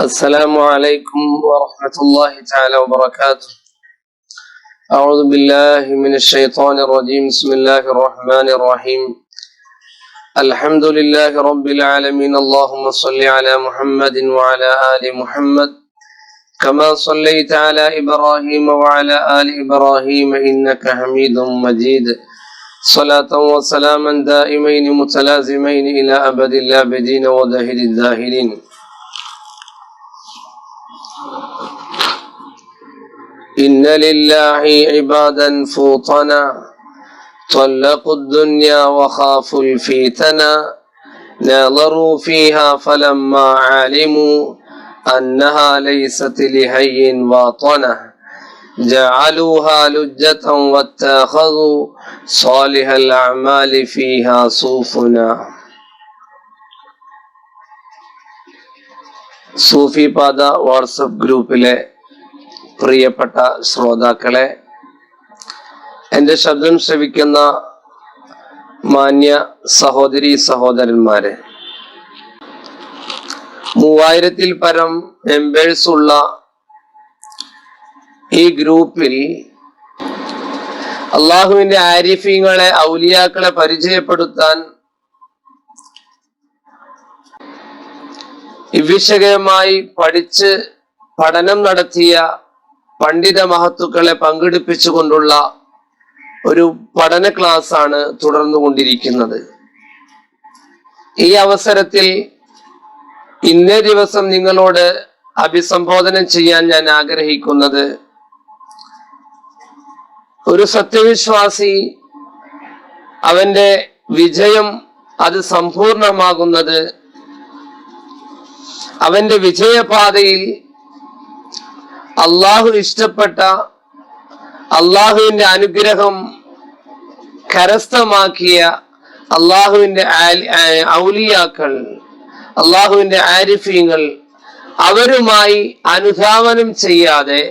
السلام عليكم ورحمة الله تعالى وبركاته. أعوذ بالله من الشيطان الرجيم. بسم الله الرحمن الرحيم. الحمد لله رب العالمين. اللهم صل على محمد وعلى آل محمد. كما صليت على إبراهيم وعلى آل إبراهيم إنك حميد مجيد. صلاة وسلاما دائمين متلازمين إلى أبد الآبدين ودهر الداهرين إن لله عبادا فوطنا طلقوا الدنيا وخافوا الفتنا ناظروا فيها فلما علموا أنها ليست لهي واطنة جعلوها لجة واتخذوا صالح الأعمال فيها صوفنا സൂഫി പാത വാട്സപ്പ് ഗ്രൂപ്പിലെ പ്രിയപ്പെട്ട ശ്രോതാക്കളെ എന്റെ ശബ്ദം ശ്രവിക്കുന്ന മാന്യ സഹോദരി സഹോദരന്മാരെ മൂവായിരത്തിൽ പരം മെമ്പേഴ്സ് ഉള്ള ഈ ഗ്രൂപ്പിൽ അള്ളാഹുവിന്റെ ആരിഫീങ്ങളെ ഔലിയാക്കളെ പരിചയപ്പെടുത്താൻ വിഷയമായി പഠിച്ച് പഠനം നടത്തിയ പണ്ഡിത മഹത്തുക്കളെ പങ്കെടുപ്പിച്ചുകൊണ്ടുള്ള ഒരു പഠന ക്ലാസ് ആണ് തുടർന്നു കൊണ്ടിരിക്കുന്നത്. ഈ അവസരത്തിൽ ഇന്നേ ദിവസം നിങ്ങളോട് അഭിസംബോധന ചെയ്യാൻ ഞാൻ ആഗ്രഹിക്കുന്നത് ഒരു സത്യവിശ്വാസി അവന്റെ വിജയം അത് സമ്പൂർണമാകുന്നത് അവന്റെ വിജയപാതയിൽ അള്ളാഹു ഇഷ്ടപ്പെട്ട അള്ളാഹുവിന്റെ അനുഗ്രഹം കരസ്ഥമാക്കിയ അള്ളാഹുവിന്റെ ഔലിയാക്കൾ അള്ളാഹുവിന്റെ ആരിഫീങ്ങൾ അവരുമായി അനുധാവനം ചെയ്യാതെ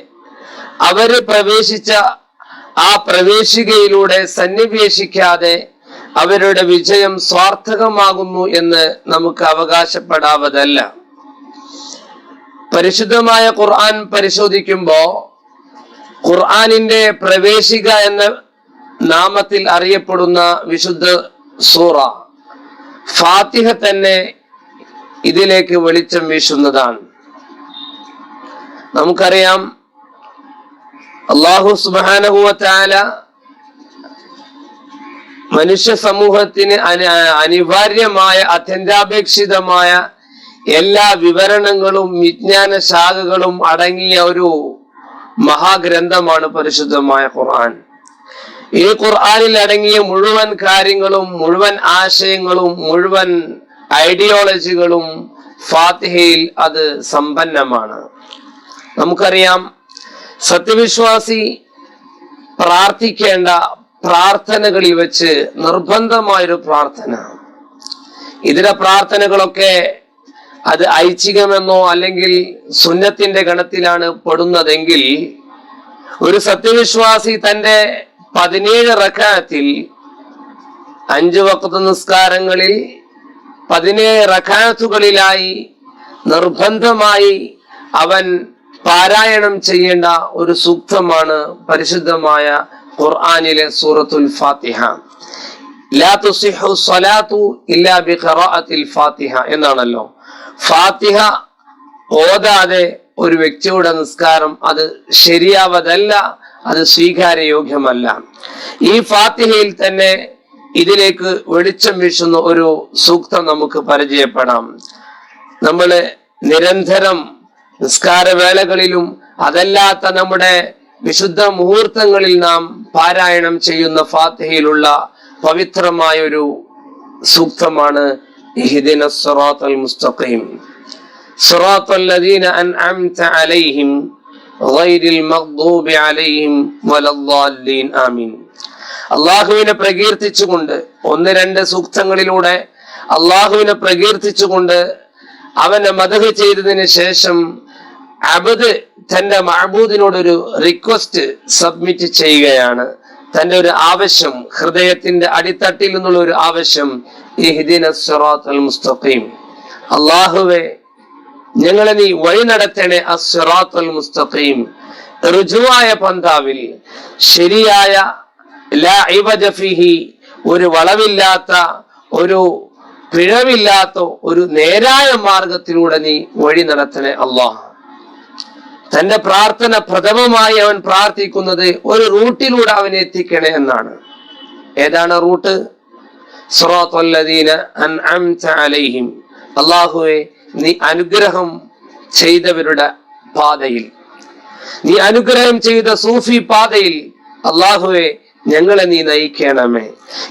അവർ പ്രവേശിച്ച ആ പ്രവേശികയിലൂടെ സന്നിവേശിക്കാതെ അവരുടെ വിജയം സ്വാർത്ഥകമാകുന്നു എന്ന് നമുക്ക് അവകാശപ്പെടാവതല്ല. പരിശുദ്ധമായ ഖുർആൻ പരിശോധിക്കുമ്പോ ഖുർആാനിന്റെ പ്രവേശിക എന്ന നാമത്തിൽ അറിയപ്പെടുന്ന വിശുദ്ധ സൂറ ഫാത്തിഹ തന്നെ ഇതിലേക്ക് വെളിച്ചം വീശുന്നതാണ്. നമുക്കറിയാം അള്ളാഹു സുബാനഹുവത്താല മനുഷ്യ സമൂഹത്തിന് അനിവാര്യമായ അത്യന്താപേക്ഷിതമായ എല്ലാ വിവരണങ്ങളും വിജ്ഞാന ശാഖകളും അടങ്ങിയ ഒരു മഹാഗ്രന്ഥമാണ് പരിശുദ്ധമായ ഖുർആൻ. ഈ ഖുർആനിൽ അടങ്ങിയ മുഴുവൻ കാര്യങ്ങളും മുഴുവൻ ആശയങ്ങളും മുഴുവൻ ഐഡിയോളജികളും ഫാത്തിഹയിൽ അത് സമ്പന്നമാണ്. നമുക്കറിയാം സത്യവിശ്വാസി പ്രാർത്ഥിക്കേണ്ട പ്രാർത്ഥനകളിൽ വെച്ച് നിർബന്ധമായൊരു പ്രാർത്ഥന. ഇതര പ്രാർത്ഥനകളൊക്കെ അത് ഐച്ഛികമെന്നോ അല്ലെങ്കിൽ സുന്നത്തിന്റെ ഗണത്തിലാണ് പെടുന്നതെങ്കിൽ ഒരു സത്യവിശ്വാസി തന്റെ പതിനേഴ് റക്കാത്തിൽ അഞ്ചു വക്കത്ത് നിസ്കാരങ്ങളിൽ പതിനേഴ് റക്കാത്തുകളിലായി നിർബന്ധമായി അവൻ പാരായണം ചെയ്യേണ്ട ഒരു സൂക്തമാണ് പരിശുദ്ധമായ ഖുർആാനിലെ സൂറത്തുൽ ഫാത്തിഹ. ലാ തുസിഹു സ്വലാത്തു ഇല്ലാ ബിഖറാഅത്തിൽ ഫാത്തിഹ. എന്നാണല്ലോ? ഫാത്തിഹ ഓതാതെ ഒരു വ്യക്തിയുടെ നിസ്കാരം അത് ശരിയാവതല്ല അത് സ്വീകാര്യയോഗ്യമല്ല. ഈ ഫാത്തിഹയിൽ തന്നെ ഇതിലേക്ക് വെളിച്ചം വീശുന്ന ഒരു സൂക്തം നമുക്ക് പരിചയപ്പെടാം. നമ്മൾ നിരന്തരം നിസ്കാരവേളകളിലും അതല്ലാത്ത നമ്മുടെ വിശുദ്ധ മുഹൂർത്തങ്ങളിൽ നാം പാരായണം ചെയ്യുന്ന ഫാത്തിഹയിലുള്ള പവിത്രമായ ഒരു സൂക്തമാണ് الصراط المستقيم മുസ്തഖീം. الذين ലദീന عليهم അലൈഹിം المغضوب മഗ്ദൂബി അലൈഹിം الضالين ആമീൻ. അള്ളാഹുവിനെ പ്രകീർത്തിച്ചുകൊണ്ട് ഒന്ന് രണ്ട് സൂക്തങ്ങളിലൂടെ അള്ളാഹുവിനെ പ്രകീർത്തിച്ചുകൊണ്ട് അവനെ മതഹ് ചെയ്തതിന് ശേഷം അബദ് തന്റെ മഹബൂദിനോടൊരു റിക്വസ്റ്റ് സബ്മിറ്റ് ചെയ്യുകയാണ്. തന്റെ ഒരു ആവശ്യം ഹൃദയത്തിന്റെ അടിത്തട്ടിൽ നിന്നുള്ള ഒരു ആവശ്യം മുസ്തഖീം. അള്ളാഹുവെ ഞങ്ങളെ നീ വഴി നടത്തണേ അസ്റാത്തുൽ മുസ്തഖീം. ഋജുവായ പന്താവിൽ ശരിയായ ഒരു വളവില്ലാത്ത ഒരു പിഴവില്ലാത്ത ഒരു നേരായ മാർഗത്തിലൂടെ നീ വഴി നടത്തണേ അള്ളാഹ്. തന്റെ പ്രാർത്ഥന പ്രഥമമായി അവൻ പ്രാർത്ഥിക്കുന്നത് ഒരു റൂട്ടിലൂടെ അവൻ എത്തിക്കണേ എന്നാണ്. ഏതാണ് റൂട്ട്? അലൈഹിം. അള്ളാഹുവെ നീ അനുഗ്രഹം ചെയ്തവരുടെ പാതയിൽ. നീ അനുഗ്രഹം ചെയ്ത സൂഫി പാതയിൽ അള്ളാഹുവെ ഞങ്ങളെ നീ നയിക്കണമേ.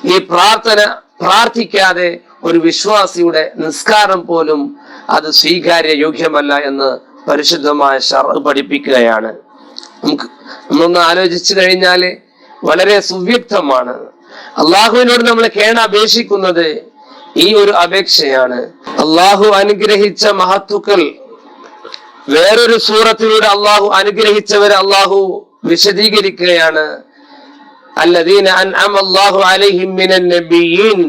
ഈ പ്രാർത്ഥന പ്രാർത്ഥിക്കാതെ ഒരു വിശ്വാസിയുടെ നിസ്കാരം പോലും അത് സ്വീകാര്യ യോഗ്യമല്ല എന്ന് പരിശുദ്ധമായ ഷർ പഠിപ്പിക്കുകയാണ്. നമുക്ക് നമ്മളൊന്ന് ആലോചിച്ചു കഴിഞ്ഞാൽ വളരെ സുവ്യക്തമാണ്. അള്ളാഹുവിനോട് നമ്മൾ കേണ അപേക്ഷിക്കുന്നത് ഈ ഒരു അപേക്ഷയാണ്. അള്ളാഹു അനുഗ്രഹിച്ച മഹത്തുക്കൾ വേറൊരു സൂറത്തിലൂടെ അള്ളാഹു അനുഗ്രഹിച്ചവരെ അള്ളാഹു വിശദീകരിക്കുകയാണ്. അല്ലദീന അൻഅമ അല്ലാഹു അലൈഹിം നബിയീൻ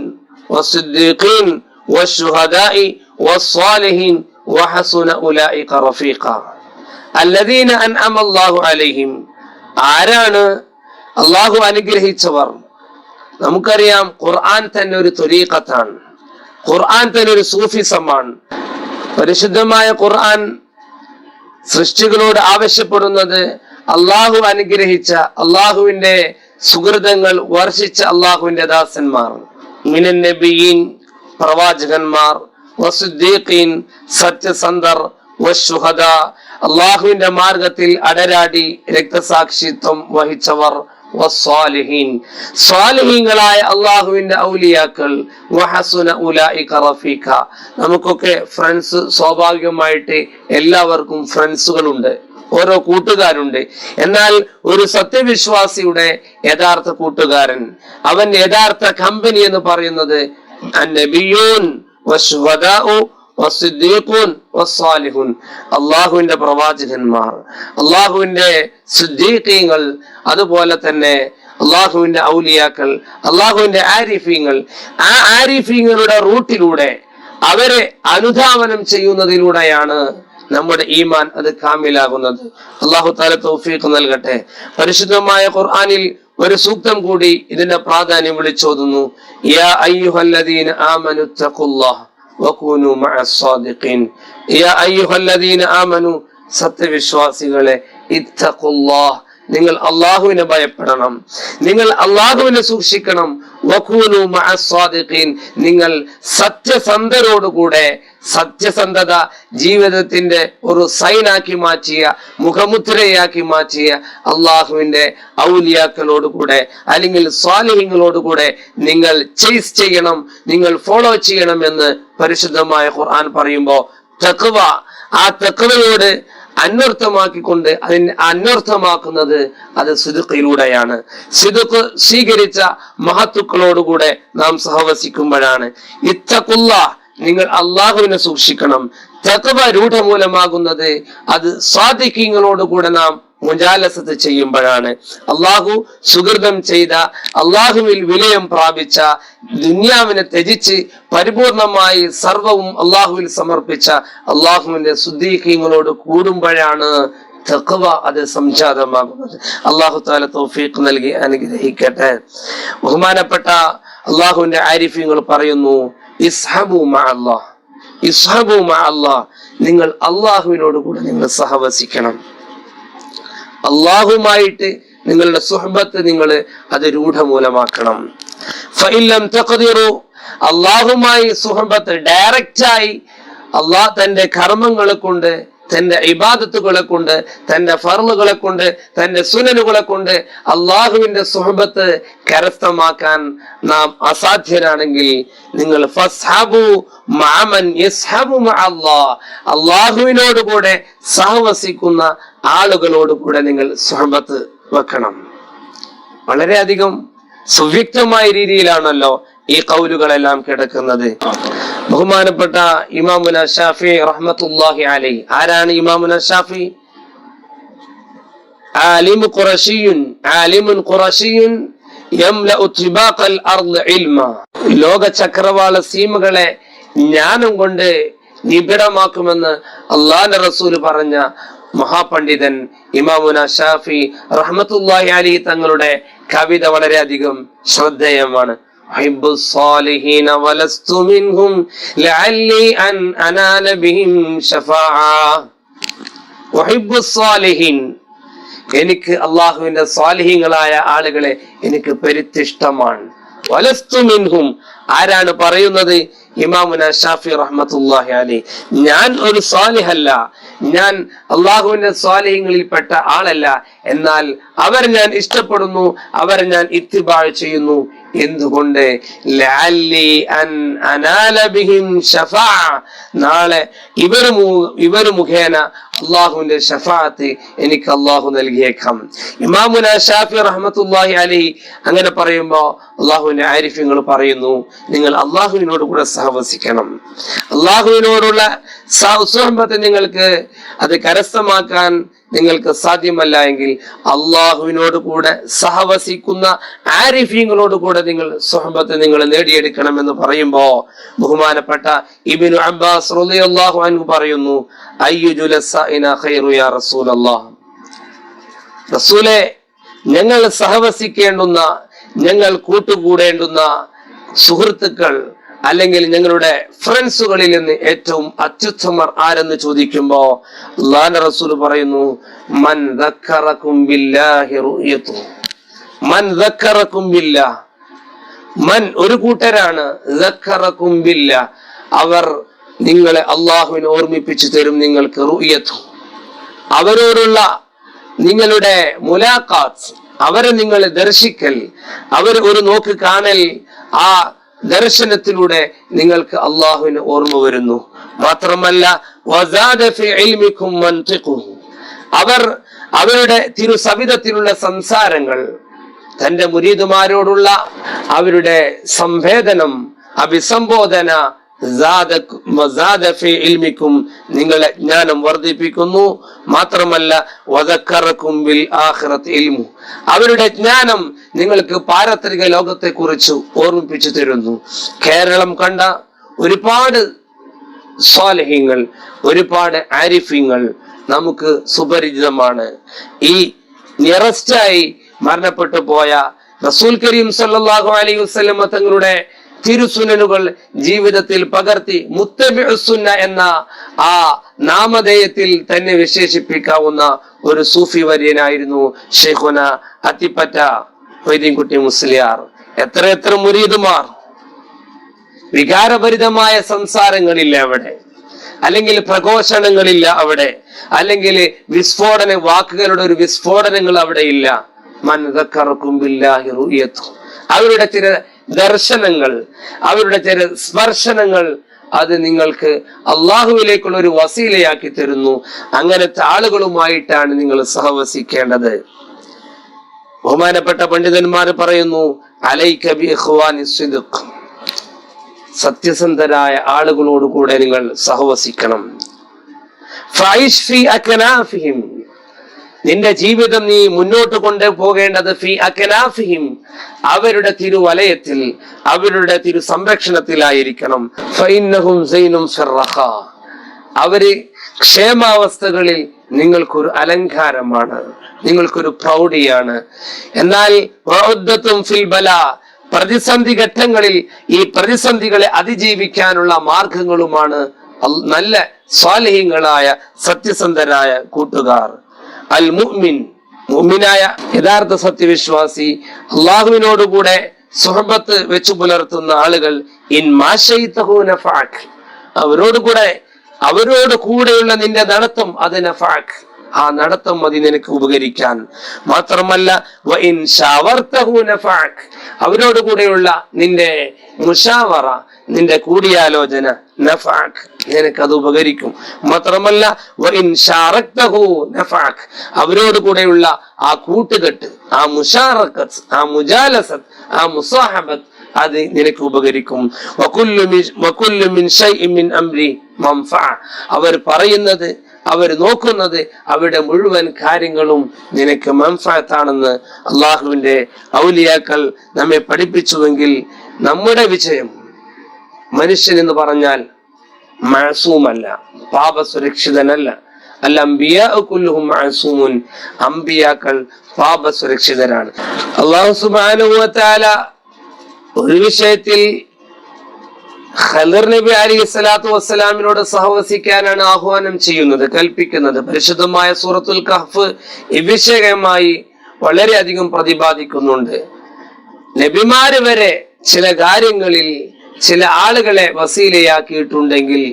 വഹസുന ഉലായിക റഫീഖ. അല്ലദീന അൻഅമ അല്ലാഹു അലൈഹിം. ആരാണ് അള്ളാഹു അനുഗ്രഹിച്ചവർ? നമുക്കറിയാം ഖുർആൻ തന്നെ ഒരു തൊരീഖത്താണ്. ഖുർആൻ തന്നെ ഒരു സൂഫിസമാണ്. പരിശുദ്ധമായ ഖുർആൻ സൃഷ്ടികളോട് ആവശ്യപ്പെടുന്നത് അള്ളാഹു അനുഗ്രഹിച്ച അള്ളാഹുവിന്റെ സുഹൃതങ്ങൾ വർഷിച്ച അള്ളാഹുവിന്റെ ദാസന്മാർ. മിനൻ നബിയീൻ പ്രവാചകന്മാർ വസുദ്ദീഖീൻ സത്യസന്ധർ വശുഹദ അള്ളാഹുവിന്റെ മാർഗത്തിൽ അടരാടി രക്തസാക്ഷിത്വം വഹിച്ചവർ അള്ളാഹുവിന്റെ ഔലിയാക്കൾ റഫീഖ. നമുക്കൊക്കെ ഫ്രണ്ട്സ് സ്വാഭാവികമായിട്ട് എല്ലാവർക്കും ഫ്രണ്ട്സുകളുണ്ട് ഓരോ കൂട്ടുകാരുണ്ട്. എന്നാൽ ഒരു സത്യവിശ്വാസിയുടെ യഥാർത്ഥ കൂട്ടുകാരൻ അവൻ യഥാർത്ഥ കമ്പനി എന്ന് പറയുന്നത് അന്നബിയൂൻ അള്ളാഹുവിന്റെ പ്രവാചകന്മാർ അള്ളാഹുവിന്റെ സുദ്ദീഖീങ്ങൾ അതുപോലെ തന്നെ അള്ളാഹുവിന്റെ ഔലിയാക്കൾ അള്ളാഹുവിന്റെ ആരിഫീങ്ങൾ. ആ ആരിഫീങ്ങളുടെ റൂട്ടിലൂടെ അവരെ അനുധാവനം ചെയ്യുന്നതിലൂടെയാണ് നമ്മുടെ ഈമാൻ അത് കാമിലാകുന്നത്. അള്ളാഹു താല തൗഫീഖ് നൽകട്ടെ. പരിശുദ്ധമായ ഖുർആനിൽ ഒരു സൂക്തം കൂടി ഇതിന്റെ പ്രാധാന്യം വിളിച്ചോതുന്നു. സത്യവിശ്വാസികളെ നിങ്ങൾ അള്ളാഹുവിനെ ഭയപ്പെടണം. നിങ്ങൾ അള്ളാഹുവിനെ സൂക്ഷിക്കണം. നിങ്ങൾ സത്യസന്ധരോടുകൂടെ സത്യസന്ധത ജീവിതത്തിന്റെ ഒരു സൈനാക്കി മാറ്റിയ മുഖമുദ്രയാക്കി മാറ്റിയ അള്ളാഹുവിന്റെ ഔലിയാക്കളോടുകൂടെ അല്ലെങ്കിൽ സ്വാലിഹ്യങ്ങളോടുകൂടെ നിങ്ങൾ ചെയ്സ് ചെയ്യണം നിങ്ങൾ ഫോളോ ചെയ്യണം എന്ന് പരിശുദ്ധമായ ഖുർആൻ പറയുമ്പോ തെക്കുവ ആ തക്വയോട് അന്വർത്ഥമാക്കിക്കൊണ്ട് അതിന് അന്വർത്ഥമാക്കുന്നത് അത് സിദുക്കിലൂടെയാണ് സിദുക്ക് സ്വീകരിച്ച മഹത്തുക്കളോടുകൂടെ നാം സഹവസിക്കുമ്പോഴാണ്. ഇത്തക്കുള്ള നിങ്ങൾ അള്ളാഹുവിനെ സൂക്ഷിക്കണം. തകവ രൂഢമൂലമാകുന്നത് അത് സ്വാധിക്യങ്ങളോടുകൂടെ നാം മുജാലസത്ത് ചെയ്യുമ്പോഴാണ് അള്ളാഹു സുഹൃതം ചെയ്ത അള്ളാഹുവിൽ വിലയം പ്രാപിച്ച ദുന്യാവിനെ ത്യജിച്ച് പരിപൂർണമായി സർവവും അള്ളാഹുവിൽ സമർപ്പിച്ച അള്ളാഹുവിന്റെ സുദ്ദീഖ്യങ്ങളോട് കൂടുമ്പോഴാണ് തഖവ അത് സംജാതമാകുന്നത്. അള്ളാഹു താല തോഫീഖ് നൽകി അനുഗ്രഹിക്കട്ടെ. ബഹുമാനപ്പെട്ട അള്ളാഹുവിന്റെ ആരിഫ്യങ്ങൾ പറയുന്നു ഇസ്ഹബു ഇസ്ഹബു അല്ലാഹ് നിങ്ങൾ അള്ളാഹുവിനോട് കൂടെ നിങ്ങൾ സഹവസിക്കണം. അള്ളാഹുമായിട്ട് നിങ്ങളുടെ സുഹബത്ത് നിങ്ങൾ അത് രൂഢമൂലമാക്കണം. അള്ളാഹുമായി സുഹബത്ത് ഡയറക്റ്റായി അള്ളാഹ് തന്റെ കർമ്മങ്ങളെ കൊണ്ട് തന്റെ ഇബാദത്തുകളെ കൊണ്ട് തന്റെ ഫർളുകളെ കൊണ്ട് തന്റെ സുനനുകളെ കൊണ്ട് അള്ളാഹുവിന്റെ സുഹബത്ത് കരസ്ഥമാക്കാൻ നാം അസാധ്യരാണെങ്കിൽ നിങ്ങൾ അള്ളാഹുവിനോട് കൂടെ സഹവസിക്കുന്ന ആളുകളോട് കൂടെ നിങ്ങൾ സുഹബത്ത് വെക്കണം. വളരെയധികം സുവ്യക്തമായ രീതിയിലാണല്ലോ ഈ കൗലുകളെല്ലാം കിടക്കുന്നത്. ബഹുമാനപ്പെട്ട ഇമാമുൽ അഷാഫി റഹ്മത്തുല്ലാഹി അലൈ. ആരാണ് ഇമാമുൽ അഷാഫി ആലിമു قرشي ആലിമുൻ قرشي يملا طباق الارض ഇൽമ. ലോക ചക്രവാള സീമകളെ ജ്ഞാനം കൊണ്ട് നിബിഡമാക്കുമെന്ന് അള്ളാന്റെ റസൂൽ പറഞ്ഞ മഹാപണ്ഡിതൻ ഇമാമുന ഷാഫി റഹ്മത്തുല്ലാഹി അലി തങ്ങളുടെ കവിത വളരെയധികം ശ്രദ്ധേയമാണ്. أحب الصالحين ولست منهم لعلي أن أنال بهم شفاعة أحب الصالحين എനിക്ക് അള്ളാഹുവിന്റെ സ്വാലിഹീങ്ങളായ ആളുകളെ എനിക്ക് പെരുത്തിഷ്ടമാണ് വലസ്തു മിൻഹും ആരാണ് പറയുന്നത് ഇമാമുന ഷാഫി റഹ്മത്തുല്ലാഹി അലി ഞാൻ ഒരു സ്വാലിഹല്ല ഞാൻ അള്ളാഹുവിന്റെ സ്വാലിഹ്യങ്ങളിൽപ്പെട്ട ആളല്ല എന്നാൽ അവർ ഞാൻ ഇഷ്ടപ്പെടുന്നു അവർ ഞാൻ ഇത്തിബാഴ് ചെയ്യുന്നു എന്തുകൊണ്ട്. നാളെ ഇവർ ഇവർ മുഖേന അള്ളാഹുവിന്റെ ഷഫാത്ത് എനിക്ക് അള്ളാഹു നൽകിയേക്കാം. ഇമാമുന ഷാഫി റഹ്മത്തുല്ലാഹി അലൈഹി അങ്ങനെ പറയുമ്പോ അള്ളാഹുവിന്റെ ആരിഫ്യങ്ങൾ പറയുന്നു നിങ്ങൾ അള്ളാഹുവിനോട് കൂടെ സഹവസിക്കണം. അള്ളാഹുവിനോടുള്ള സൗഹൃദത്തെ നിങ്ങൾക്ക് അത് കരസ്ഥമാക്കാൻ നിങ്ങൾക്ക് സാധ്യമല്ല എങ്കിൽ അള്ളാഹുവിനോട് കൂടെ സഹവസിക്കുന്ന ആരിഫ്യങ്ങളോട് കൂടെ നിങ്ങൾ സുഹബത്ത് നിങ്ങൾ നേടിയെടുക്കണം എന്ന് പറയുമ്പോ ബഹുമാനപ്പെട്ട ഇബിനു അബ്ബാസ് റളിയല്ലാഹു അൻഹു പറയുന്നു യാ റസൂലല്ലാഹ്. റസൂലെ ഞങ്ങൾ സഹവസിക്കേണ്ടുന്ന ഞങ്ങൾ കൂട്ടുകൂടേണ്ടുന്ന സുഹൃത്തുക്കൾ അല്ലെങ്കിൽ ഞങ്ങളുടെ ഫ്രണ്ട്സുകളിൽ നിന്ന് ഏറ്റവും അത്യുത്തമർ ആരെന്ന് ചോദിക്കുമ്പോ അള്ളാഹുവിന്റെ റസൂൽ പറയുന്നു മൻ. മൻ. മൻ ഒരു കൂട്ടരാണ്. അവർ നിങ്ങളെ അള്ളാഹുവിനെ ഓർമ്മിപ്പിച്ചു തരും നിങ്ങൾക്ക് റുയത്തു അവരോടുള്ള നിങ്ങളുടെ മുലാഖാത്ത് അവരെ നിങ്ങൾ ദർശിക്കൽ അവർ ഒരു നോക്ക് കാണൽ ആ ദർശനത്തിലൂടെ നിങ്ങൾക്ക് അള്ളാഹുവിന് ഓർമ്മ വരുന്നു. മാത്രമല്ല അവർ അവരുടെ തിരുസവിധത്തിലുള്ള സംസാരങ്ങൾ തന്റെ മുരീദുമാരോടുള്ള അവരുടെ സംവേദനം അഭിസംബോധന ഇൽമിക്കും നിങ്ങളെ ജ്ഞാനം വർദ്ധിപ്പിക്കുന്നു. മാത്രമല്ല ഇൽമു. അവരുടെ ജ്ഞാനം നിങ്ങൾക്ക് പാരത്രിക ലോകത്തെ കുറിച്ച് ഓർമ്മിപ്പിച്ചു തരുന്നു. കേരളം കണ്ട ഒരുപാട് സ്വാലഹ്യങ്ങൾ ഒരുപാട് ആരിഫ്യങ്ങൾ നമുക്ക് സുപരിചിതമാണ്. ഈ നിയറസ്റ്റായി മരണപ്പെട്ടു പോയ റസൂൽ കരീം സല്ലാഹു അലൈഹി വസല്ലമ തങ്ങളുടെ തിരുസുനനുകൾ ജീവിതത്തിൽ പകർത്തി മുത്തബിസുന്ന എന്ന ആ നാമധേയത്തിൽ തന്നെ വിശേഷിപ്പിക്കാവുന്ന ഒരു സൂഫി വര്യനായിരുന്നു ഷെയ്ഖുന അത്തിപ്പറ്റ വൈദ്യൻകുട്ടി മുസ്ലിയാർ. എത്ര എത്ര മുരീദുമാർ. വികാരഭരിതമായ സംസാരങ്ങളില്ല അവിടെ. അല്ലെങ്കിൽ പ്രഘോഷണങ്ങളില്ല അവിടെ. അല്ലെങ്കിൽ വിസ്ഫോടന വാക്കുകളുടെ ഒരു വിസ്ഫോടനങ്ങൾ അവിടെ ഇല്ല. അവരുടെ ചില ദർശനങ്ങൾ അവരുടെ ചില സ്പർശനങ്ങൾ അത് നിങ്ങൾക്ക് അള്ളാഹുവിലേക്കുള്ള ഒരു വസീലയാക്കി തരുന്നു. അങ്ങനത്തെ ആളുകളുമായിട്ടാണ് നിങ്ങൾ സഹവസിക്കേണ്ടത്. ബഹുമാനപ്പെട്ട പണ്ഡിതന്മാർ പറയുന്നു സത്യസന്ധരായ ആളുകളോട് കൂടെ നിങ്ങൾ സഹവസിക്കണം. നിന്റെ ജീവിതം നീ മുന്നോട്ട് കൊണ്ടു പോകേണ്ടത് അവരുടെ തിരുവലയത്തിൽ അവരുടെ തിരു സംരക്ഷണത്തിലായിരിക്കണം. അവർ ക്ഷേമാവസ്ഥകളിൽ നിങ്ങൾക്കൊരു അലങ്കാരമാണ് നിങ്ങൾക്കൊരു പ്രൗഢിയാണ്. എന്നാൽ ഫിൽ ബല പ്രതിസന്ധി ഘട്ടങ്ങളിൽ ഈ പ്രതിസന്ധികളെ അതിജീവിക്കാനുള്ള മാർഗങ്ങളുമാണ് നല്ല സ്വാലഹ്യങ്ങളായ സത്യസന്ധരായ കൂട്ടുകാർ. അൽ മുഅ്മിൻ മുഅ്മിനായ യഥാർത്ഥ സത്യവിശ്വാസി അള്ളാഹുവിനോടുകൂടെ സുഹബത്ത് വെച്ചു പുലർത്തുന്ന ആളുകൾ ഇൻ നഫഅക്. അവരോട് കൂടെ അവരോട് കൂടെയുള്ള നിന്റെ നടത്തം അത് നഫഅക്. ആ നടത്തം മതി നിനക്ക് ഉപകരിക്കാൻ. മാത്രമല്ല അവരോട് കൂടെയുള്ള നിന്റെ മുഷാവറ നിന്റെ കൂടിയാലോചന നഫഅക്. നിനക്ക് അത് ഉപകരിക്കും. മാത്രമല്ല അവരോട് കൂടെയുള്ള ആ കൂട്ടുകെട്ട് ആ മുഷാറക്കത്ത് ആ മുജാലസത്ത് ആ മുസാഹബത്ത് അത് നിനക്ക് ഉപകരിക്കും. അവർ പറയുന്നത് അവർ നോക്കുന്നത് അവരുടെ മുഴുവൻ കാര്യങ്ങളും നിനക്ക് മംഫാത്താണെന്ന് അള്ളാഹുവിന്റെ ഔലിയാക്കൾ നമ്മെ പഠിപ്പിച്ചുവെങ്കിൽ നമ്മുടെ വിജയം മനുഷ്യൻ എന്ന് പറഞ്ഞാൽ മഴസൂമല്ല പാപസുരക്ഷിതനല്ല. അല്ല അംബിയ കുല്ലുഹും മഴസൂമുൻ അംബിയാക്കൾ പാപസുരക്ഷിതരാണ്. അള്ളാഹു സുബാനുവത്താല ഒരു വിഷയത്തിൽ ഖലർ നബി അലി സ്വലാത്തു വസ്സലാമിനോട് സഹവസിക്കാനാണ് ആഹ്വാനം ചെയ്യുന്നത് കൽപ്പിക്കുന്നത്. പരിശുദ്ധമായ സൂറത്തുൽ കഹ്ഫ് വിഷയമായി വളരെയധികം പ്രതിപാദിക്കുന്നുണ്ട്. നബിമാര് വരെ ചില കാര്യങ്ങളിൽ ചില ആളുകളെ വസീലയാക്കിയിട്ടുണ്ടെങ്കിൽ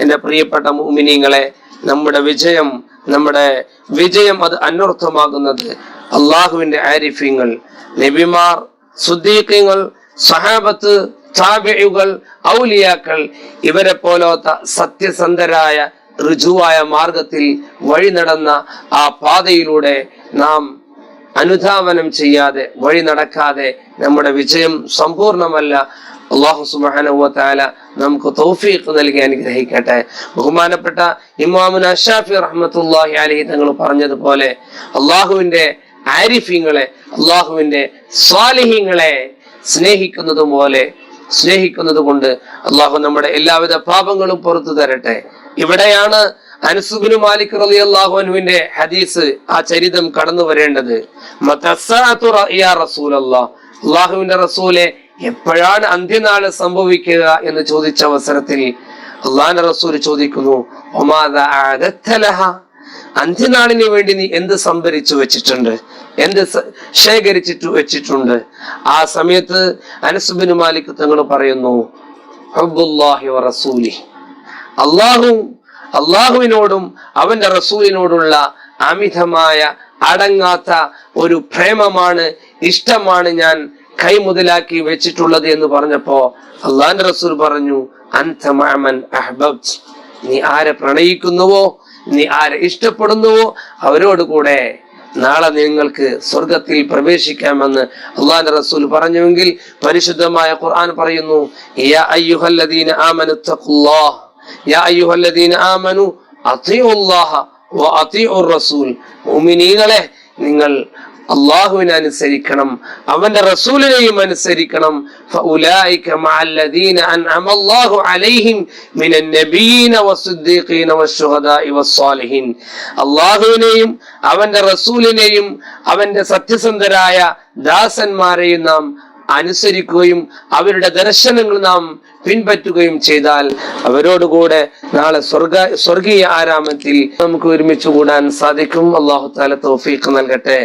എന്റെ പ്രിയപ്പെട്ട മുമിനിങ്ങളെ നമ്മുടെ വിജയം നമ്മുടെ വിജയം അത് അനർത്ഥമാകുന്നത് അള്ളാഹുവിന്റെ ആരിഫ്യങ്ങൾ നബിമാർ സുദ്ദീഖ്യങ്ങൾ സഹാബത്ത് താബിയുകൾ ഔലിയാക്കൾ ഇവരെ പോലത്തെ സത്യസന്ധരായ ഋജുവായ മാർഗത്തിൽ വഴി നടന്ന ആ പാതയിലൂടെ നാം അനുധാവനം ചെയ്യാതെ വഴി നടക്കാതെ നമ്മുടെ വിജയം സമ്പൂർണമല്ല അള്ളാഹു സുബാന നമുക്ക് തൗഫീഖ് നൽകി അനുഗ്രഹിക്കട്ടെ. ബഹുമാനപ്പെട്ട ഇമാമുൻ അഷാഫി റഹ്മത്തുല്ലാഹി അലഹി തങ്ങൾ പറഞ്ഞതുപോലെ അള്ളാഹുവിന്റെ ആരിഫ്യങ്ങളെ അള്ളാഹുവിന്റെ സ്വാലിഹ്യങ്ങളെ സ്നേഹിക്കുന്നത് പോലെ സ്നേഹിക്കുന്നത് കൊണ്ട് അള്ളാഹു നമ്മുടെ എല്ലാവിധ പാപങ്ങളും പുറത്തു തരട്ടെ. ഇവിടെയാണ് അനസുബിനു മാലിക് റലി അള്ളാഹുവിന്റെ ഹദീസ് ആ ചരിതം കടന്നു വരേണ്ടത് അള്ളാഹുവിന്റെ റസൂലെ എപ്പോഴാണ് അന്ത്യനാൾ സംഭവിക്കുക എന്ന് ചോദിച്ച അവസരത്തിൽ അള്ളാഹിന്റെ റസൂൽ ചോദിക്കുന്നു അന്ത്യനാളിന് വേണ്ടി നീ എന്ത് സംഭരിച്ചു വെച്ചിട്ടുണ്ട്? എന്ത് ശേഖരിച്ചിട്ട് വെച്ചിട്ടുണ്ട്? ആ സമയത്ത് അനസുബിന് മാലിക് തങ്ങൾ പറയുന്നു റസൂലി. അള്ളാഹു അള്ളാഹുവിനോടും അവന്റെ റസൂലിനോടുള്ള അമിതമായ അടങ്ങാത്ത ഒരു പ്രേമമാണ് ഇഷ്ടമാണ് ഞാൻ കൈമുതലാക്കി വെച്ചിട്ടുള്ളത് എന്ന് പറഞ്ഞപ്പോ അള്ളാന്റെ റസൂൽ പറഞ്ഞു അൻതമാമൻ അഹ്ബബ് നീ ആരെ പ്രണയിക്കുന്നുവോ? നീ ആരെ ഇഷ്ടപ്പെടുന്നുവോ? അവരോട് കൂടെ നാളെ നിങ്ങൾക്ക് സ്വർഗത്തിൽ പ്രവേശിക്കാമെന്ന് അള്ളാഹു റസൂൽ പറഞ്ഞുവെങ്കിൽ പരിശുദ്ധമായ ഖുർആൻ പറയുന്നു അയ്യുഹല്ലദീന അയ്യുഹല്ലദീന റസൂൽ. നിങ്ങൾ അള്ളാഹുവിനെ അനുസരിക്കണം അവന്റെ റസൂലിനെയും അനുസരിക്കണം. അള്ളാഹുവിനെയും അവന്റെ റസൂലിനെയും അവന്റെ സത്യസന്ധരായ ദാസന്മാരെയും നാം അനുസരിക്കുകയും അവരുടെ ദർശനങ്ങൾ നാം പിൻപറ്റുകയും ചെയ്താൽ അവരോടുകൂടെ നാളെ സ്വർഗ സ്വർഗീയ ആരാമത്തിൽ നമുക്ക് ഒരുമിച്ച് കൂടാൻ സാധിക്കും. അള്ളാഹു താല തോഫീക്ക് നൽകട്ടെ.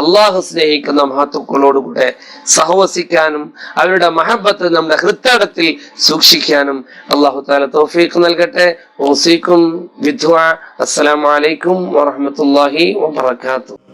അള്ളാഹു സ്നേഹിക്കുന്ന മഹത്തുക്കളോടുകൂടെ സഹവസിക്കാനും അവരുടെ മഹബത്ത് നമ്മുടെ ഹൃത്തടത്തിൽ സൂക്ഷിക്കാനും അള്ളാഹു താല തോഫീക്ക് നൽകട്ടെ. ഓസീക്കും വിധ്വ അസ്സലാമലൈക്കും വറഹമത്തല്ലാഹി വാത്തു